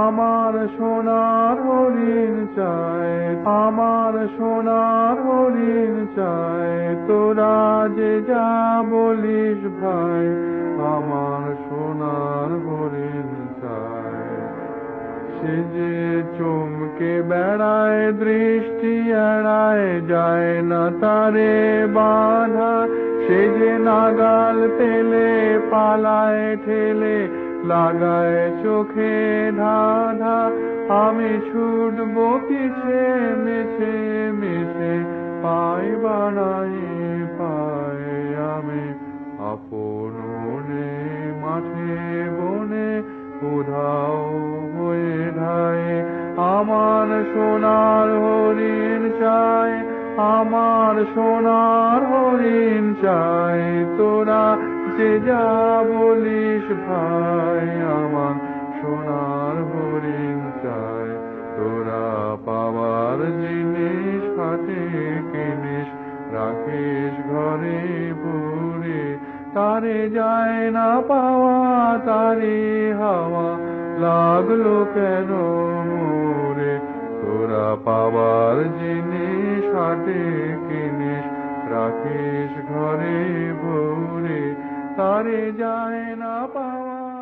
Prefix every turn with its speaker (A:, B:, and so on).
A: আমার সোনার হরিণ চায় আমার সোনার হরিণ চাই তোরা যে যা বলিস ভাই সে যে চমকে বেড়ায়, দৃষ্টি এড়ায়, যায় না তারে বাধা। সে যে নাগাল পেলে, পালায়, ঠেলে, লাগায় চোখে ধাঁধা। আমি ছুটব পিছে, মেছে মেছে, পাই বাড়াই পাই আমার সোনার হরিণ চাই, আমার সোনার হরিণ চাই, তোরা যে যা বলিস ভাই, আমার সোনার হরিণ চাই, তোরা পাওয়ার জিনিস হাতে কিনিস, রাখিস ঘরে ভরে তারে যায় না পাওয়া, তারে হাওয়া লাগল কেন মোরে? তোরা পাওয়ার জিনিস হাটে কিনিস, রাখিস ঘরে ভরে। তারে যায় না পাওয়া